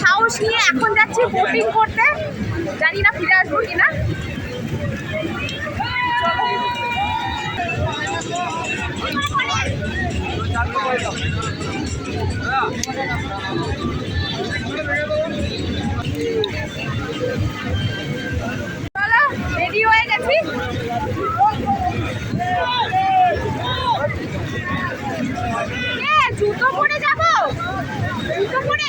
সাহস নিয়ে এখন যাচ্ছি বোটিং করতে। জানি না ফিরে আসব কিনা। চলো রেডি হয়ে গেছি। জুতো পরে যাব? জুতো পরে?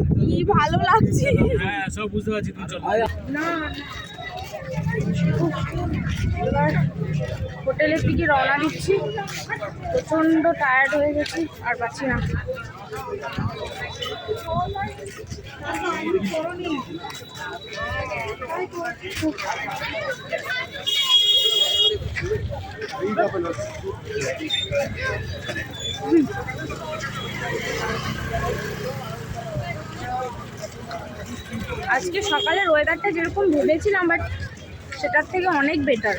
কি ভালো লাগছে? হ্যাঁ সব বুঝতে পারছি তুই চল। না। এবার হোটেলের দিকে রওনা দিচ্ছি? প্রচণ্ড টায়ার্ড হয়ে গেছি আর পাচ্ছি না। আজকে সকালের ওয়েদারটা যেরকম ভেবেছিলাম বাট সেটার থেকে অনেক বেটার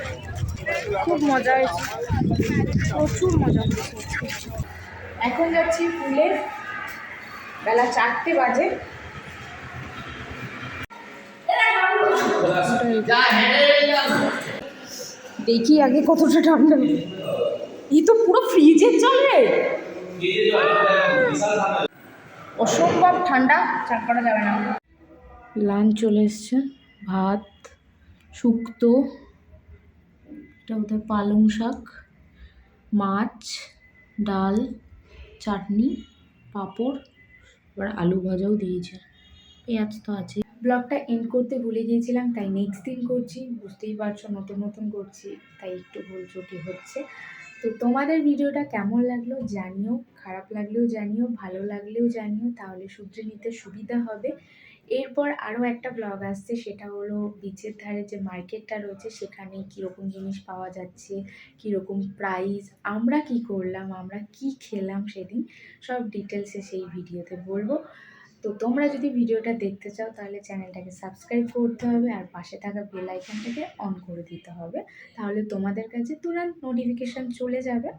খুব মজা হয়েছে। প্রচুর মজা এখন যাচ্ছি পুলে। বেলা চারটে বাজে। দেখি আগে কতটা ঠান্ডা। ই তো পুরো ফ্রিজের রে। অসম্ভব ঠান্ডা চান করা যাবে না। লাঞ্চ চলে এসছে, ভাত, শুক্তো, এটা পালং শাক, মাছ, ডাল, চাটনি, পাঁপড়, এবার আলু ভাজাও দিয়েছে। পেঁয়াজ তো আছে। ব্লগটা এন্ড করতে ভুলে গিয়েছিলাম, তাই নেক্সট দিন করছি। বুঝতেই পারছ, নতুন নতুন করছি, তাই একটু ভুল ত্রুটি হচ্ছে। তো তোমাদের ভিডিওটা কেমন লাগল জানিও, খারাপ লাগলেও জানিও, ভালো লাগলেও জানিও, তাহলে শুধরে নিতে সুবিধা হবে। এরপর আরও একটা ব্লগ আসছে, সেটা হলো বিচের ধারে যে মার্কেটটা রয়েছে, সেখানে কীরকম জিনিস পাওয়া যাচ্ছে, কীরকম প্রাইস আমরা কি করলাম, আমরা কি খেলাম সেদিন, সব ডিটেলসে সেই ভিডিওতে বলব। তো তোমরা যদি ভিডিওটা দেখতে চাও, তাহলে চ্যানেলটাকে সাবস্ক্রাইব করতে হবে, আর পাশে থাকা বেল আইকনটাকে অন করে দিতে হবে, তাহলে তোমাদের কাছে তুরন্ত নোটিফিকেশান চলে যাবে।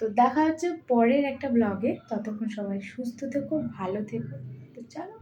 তো দেখা হচ্ছে পরের একটা ব্লগে ততক্ষণ সবাই সুস্থ থেকো, ভালো থেকো, তো চলো।